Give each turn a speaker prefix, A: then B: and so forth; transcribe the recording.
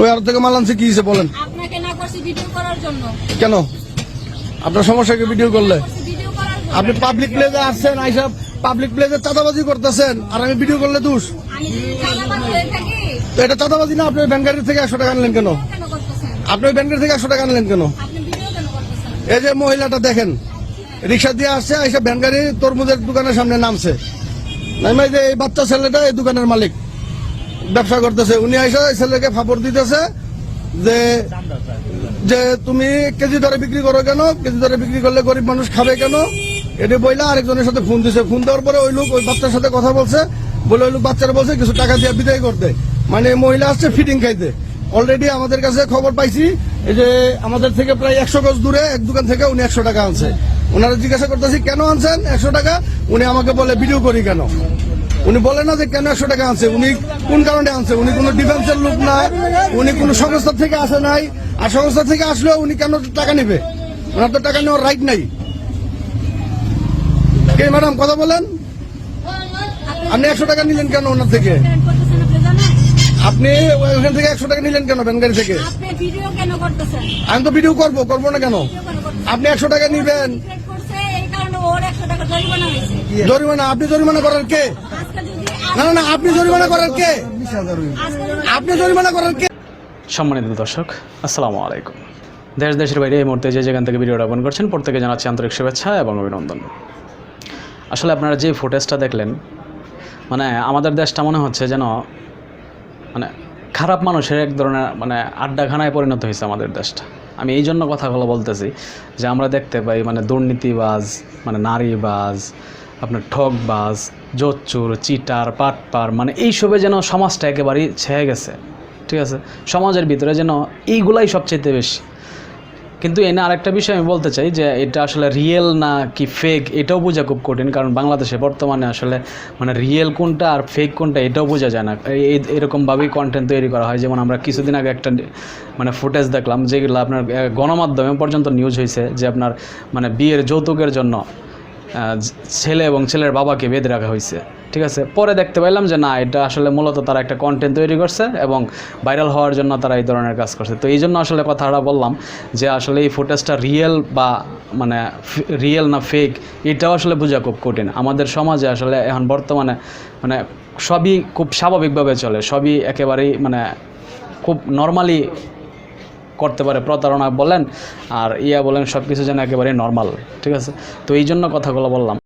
A: ওই আর থেকে মাল আনছে কি বলেন?
B: আপনাকে না করছি ভিডিও করার জন্য।
A: কেন? আপনার সমস্যাকে ভিডিও করলে? আপনি পাবলিক প্লেসে আসছেন আইসা পাবলিক প্লেসে চাঁদাবাজি করতেছেন আর আমি ভিডিও করলে দোষ? তো এটা চাঁদাবাজি না আপনি থেকে একশো টাকা আনলেন কেন? আপনি ব্যাংকের থেকে একশো টাকা আনলেন কেন? এই যে মহিলাটা দেখেন রিক্সা দিয়ে আসছে এসে ব্যাংকারি তরমুজের দোকানের সামনে নামছে। নামে যে এই বাচ্চা ছেলেটা এই দোকানের মালিক। ব্যবসা করতেছে। উনি এই ছেলেকে ফাপড় দিতেছে যে যে তুমি কেজি দরে বিক্রি করো কেন? কেজি দরে বিক্রি করলে গরিব মানুষ খাবে কেন? এটি বইলা আরেকজনের সাথে ফোন দিছে। ফোন দেওয়ার পরে ওই লোক ওই বাচ্চার সাথে কথা বলছে। বলে ওই লোক বাচ্চারা বলছে, কিছু টাকা দিয়ে বিদায় করতে মানে মহিলা আসছে ফিটিং খাইতে। অলরেডি আমাদের কাছে খবর পাইছি, এই যে আমাদের থেকে প্রায় একশো গজ দূরে এক দোকান থেকে উনি একশো টাকা আনছে। ওনারা জিজ্ঞাসা করতেছি, কেন আনছেন একশো টাকা? উনি আমাকে বলে, ভিডিও করি কেন? উনি বলে না যে কেন একশো টাকা আনছে উনি কোন কারণে আনছে? উনি কোনো ডিফেন্সের লোক না উনি কোনো সংস্থা থেকে আসে নাই আর সংস্থা থেকে আসলেও উনি কেন টাকা নেবে? ওনার তো টাকা নেওয়ার রাইট নাই। কে ম্যাডাম কথা বলেন। আপনি একশো টাকা নিলেন কেন ওনার থেকে?
B: আপনি
A: ওখান থেকে একশো টাকা নিলেন কেন ব্যাংকারি থেকে? আমি তো ভিডিও করব করব না কেন? আপনি একশো টাকা নিবেন।
B: জরিমানা
A: আপনি জরিমানা করেন কে? না না আপনি জরিমানা করার কে? আপনি জরিমানা করার কে?
C: সম্মানিত দর্শক, আসসালামু আলাইকুম। দেশ, দেশের বাইরে এই মুহূর্তে যে যেখান থেকে ভিডিওটা ওপেন করছেন প্রত্যেকে জানাচ্ছি আন্তরিক শুভেচ্ছা এবং অভিনন্দন। আসলে আপনারা যে ফুটেজটা দেখলেন মানে আমাদের দেশটা মনে হচ্ছে যেন মানে খারাপ মানুষের এক ধরনের মানে আড্ডাখানায় পরিণত হয়েছে আমাদের দেশটা। আমি এই জন্য কথাগুলো বলতেছি যে আমরা দেখতে পাই মানে দুর্নীতিবাজ মানে নারীবাজ আপনার ঠকবাজ জোচ্চুর, চিটার, পাটপার মানে এইসবে যেন সমাজটা একেবারেই ছেয়ে গেছে, ঠিক আছে? সমাজের ভিতরে যেন এইগুলাই সবচেয়ে বেশি। কিন্তু এনে আরেকটা বিষয় আমি বলতে চাই যে এটা আসলে রিয়েল না কি ফেক এটাও বোঝা খুব কঠিন, কারণ বাংলাদেশে বর্তমানে আসলে মানে রিয়েল কোনটা আর ফেক কোনটা এটাও বোঝা যায় না। এই এরকমভাবেই কন্টেন্ট তৈরি করা হয়। যেমন আমরা কিছুদিন আগে একটা মানে ফুটেজ দেখলাম, যেগুলো আপনার গণমাধ্যমে পর্যন্ত নিউজ হয়েছে যে আপনার মানে বিয়ের যৌতুকের জন্য ছেলে এবং ছেলের বাবাকে বেঁধে রাখা হয়েছে। ঠিক আছে? পরে দেখতে পাইলাম যে না, এটা আসলে মূলত তারা একটা কন্টেন্ট তৈরি করছে এবং ভাইরাল হওয়ার জন্য তারা এই ধরনের কাজ করছে। তো এই জন্য আসলে কথাটা বললাম যে আসলে এই ফুটেজটা রিয়েল বা মানে রিয়েল না ফেক এটাও আসলে বোঝা খুব কঠিন। আমাদের সমাজে আসলে এখন বর্তমানে মানে সবই খুব স্বাভাবিকভাবে চলে। সবই একেবারেই মানে খুব নর্মালি করতে পারে, প্রতারণা বলেন আর ইয়া বলেন সব কিছু যেন একেবারে নর্মাল ঠিক আছে? তো এই জন্য কথাগুলো বললাম।